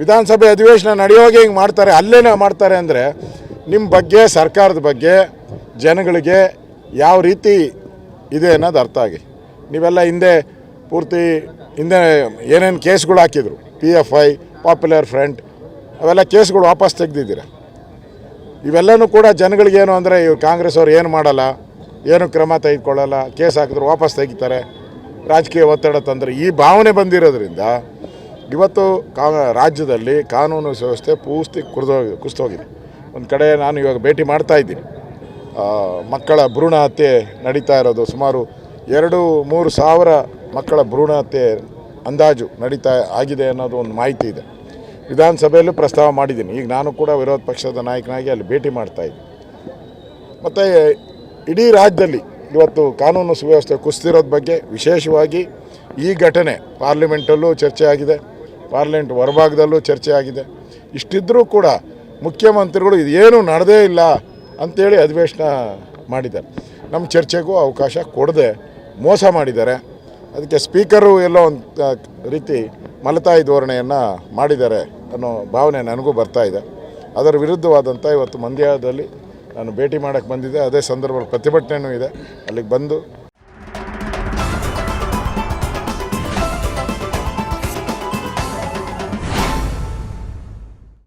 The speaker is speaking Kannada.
ವಿಧಾನಸಭೆ ಅಧಿವೇಶನ ನಡೆಯೋಗೆ ಹಿಂಗೆ ಮಾಡ್ತಾರೆ, ಅಲ್ಲೇನೇ ಮಾಡ್ತಾರೆ ಅಂದರೆ ನಿಮ್ಮ ಬಗ್ಗೆ, ಸರ್ಕಾರದ ಬಗ್ಗೆ, ಜನಗಳಿಗೆ ಯಾವ ರೀತಿ ಇದೆ ಅನ್ನೋದು ಅರ್ಥ ಆಗಿ. ನೀವೆಲ್ಲ ಹಿಂದೆ ಪೂರ್ತಿ ಹಿಂದೆ ಏನೇನು ಕೇಸ್ಗಳು ಹಾಕಿದ್ರು P F I popular front ಅವೆಲ್ಲ ಕೇಸ್ಗಳು ವಾಪಸ್ ತೆಗೆದಿದ್ದೀರ? ಇವೆಲ್ಲನೂ ಕೂಡ ಜನಗಳಿಗೇನು ಅಂದರೆ, ಇವ್ರು ಕಾಂಗ್ರೆಸ್ ಅವ್ರು ಏನು ಮಾಡಲ್ಲ, ಏನು ಕ್ರಮ ತೆಗೆದುಕೊಳ್ಳಲ್ಲ, ಕೇಸ್ ಹಾಕಿದ್ರು ವಾಪಸ್ ತೆಗಿತಾರೆ. ರಾಜಕೀಯ ಒತ್ತಡ ತಂದರೆ ಈ ಭಾವನೆ ಬಂದಿರೋದ್ರಿಂದ ಇವತ್ತು ಕಾ ರಾಜ್ಯದಲ್ಲಿ ಕಾನೂನು ವ್ಯವಸ್ಥೆ ಪೂರ್ತಿ ಕುರಿದೋಗಿ ಕುಸಿದೋಗಿದೆ. ಒಂದು ಕಡೆ ನಾನು ಇವಾಗ ಭೇಟಿ ಮಾಡ್ತಾ ಇದ್ದೀನಿ. ಮಕ್ಕಳ ಭ್ರೂಣ ಹತ್ಯೆ ನಡೀತಾ ಇರೋದು ಸುಮಾರು ಎರಡು ಮೂರು ಸಾವಿರ ಮಕ್ಕಳ ಭ್ರೂಣ ಹತ್ಯೆ ಅಂದಾಜು ನಡೀತಾ ಆಗಿದೆ ಅನ್ನೋದು ಒಂದು ಮಾಹಿತಿ ಇದೆ. ವಿಧಾನಸಭೆಯಲ್ಲೂ ಪ್ರಸ್ತಾವ ಮಾಡಿದ್ದೀನಿ. ಈಗ ನಾನು ಕೂಡ ವಿರೋಧ ಪಕ್ಷದ ನಾಯಕನಾಗಿ ಅಲ್ಲಿ ಭೇಟಿ ಮಾಡ್ತಾ ಇದ್ದೀನಿ. ಮತ್ತು ಇಡೀ ರಾಜ್ಯದಲ್ಲಿ ಇವತ್ತು ಕಾನೂನು ಸುವ್ಯವಸ್ಥೆ ಕುಸಿದಿರೋದ್ರ ಬಗ್ಗೆ ವಿಶೇಷವಾಗಿ ಈ ಘಟನೆ ಪಾರ್ಲಿಮೆಂಟಲ್ಲೂ ಚರ್ಚೆ ಆಗಿದೆ ಪಾರ್ಲಿಮೆಂಟ್ ಹೊರಭಾಗದಲ್ಲೂ ಚರ್ಚೆ ಆಗಿದೆ. ಇಷ್ಟಿದ್ರೂ ಕೂಡ ಮುಖ್ಯಮಂತ್ರಿಗಳು ಇದೇನು ನಡೆದೇ ಇಲ್ಲ ಅಂಥೇಳಿ ಅಧಿವೇಶನ ಮಾಡಿದ್ದಾರೆ. ನಮ್ಮ ಚರ್ಚೆಗೂ ಅವಕಾಶ ಕೊಡದೆ ಮೋಸ ಮಾಡಿದ್ದಾರೆ. ಅದಕ್ಕೆ ಸ್ಪೀಕರು ಎಲ್ಲೋ ಒಂದು ರೀತಿ ಮಲತಾಯಿ ಧೋರಣೆಯನ್ನು ಮಾಡಿದ್ದಾರೆ ಅನ್ನೋ ಭಾವನೆ ನನಗೂ ಬರ್ತಾ ಇದೆ. ಅದರ ವಿರುದ್ಧವಾದಂಥ ಇವತ್ತು ಮಂಡ್ಯದಲ್ಲಿ ನಾನು ಭೇಟಿ ಮಾಡೋಕ್ಕೆ ಬಂದಿದ್ದೆ. ಅದೇ ಸಂದರ್ಭದಲ್ಲಿ ಪ್ರತಿಭಟನೆಯೂ ಇದೆ. ಅಲ್ಲಿಗೆ ಬಂದು